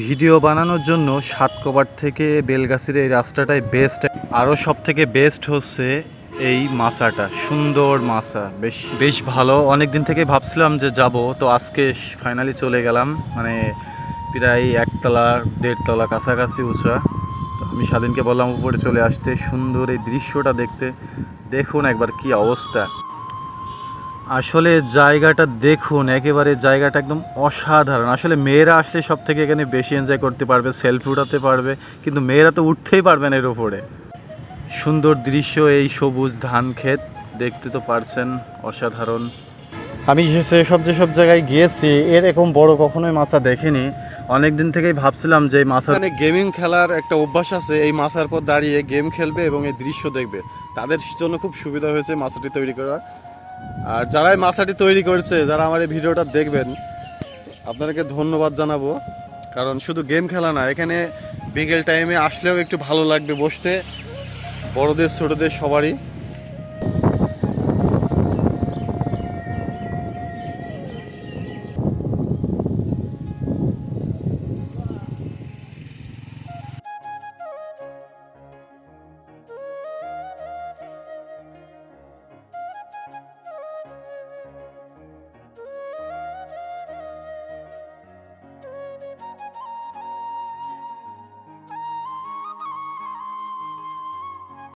Video বানানোর জন্য সাত কবার থেকে বেলগাছির এই রাস্তাটাই বেস্ট আরও সব থেকে বেস্ট হচ্ছে এই মাসাটা সুন্দর মাসা বেশ বেশ ভালো। অনেক দিন থেকে ভাবছিলাম যে যাব, তো আজকে ফাইনালি চলে গেলাম। মানে প্রায় একতলা, দেড়তলা কাছাকাছি উঁচা। আমি স্বাধীনকে বললাম উপরে চলে আসতে। সুন্দর এই দৃশ্যটা দেখতে। দেখুন একবার কি অবস্থা। আসলে জায়গাটা দেখুন, একেবারে জায়গাটা একদম অসাধারণ। আসলে মেয়েরা আসলে সব থেকে এখানে বেশি এনজয় করতে পারবে সেলফি উঠাতে পারবে, কিন্তু মেয়েরা তো উঠতেই পারবে না এর উপরে। সুন্দর দৃশ্য এই সবুজ ধান ক্ষেত, দেখতে তো পারছেন, অসাধারণ। আমি সেসব যেসব জায়গায় গিয়েছি এরকম বড় কখনোই মাছা দেখিনি। অনেক দিন থেকেই ভাবছিলাম যে মাছা মানে গেমিং খেলার একটা অভ্যাস আছে, এই মাছার পর দাঁড়িয়ে গেম খেলবে এবং এই দৃশ্য দেখবে। তাদের জন্য খুব সুবিধা হয়েছে মাছাটি তৈরি করা। আর যারাই মাছাটি তৈরি করেছে, যারা আমার এই ভিডিওটা দেখবেন, আপনাদেরকে ধন্যবাদ জানাব। কারণ শুধু গেম খেলা না, এখানে বিকেল টাইমে আসলেও একটু ভালো লাগবে বসতে। বড়দের, ছোটদের সবারই।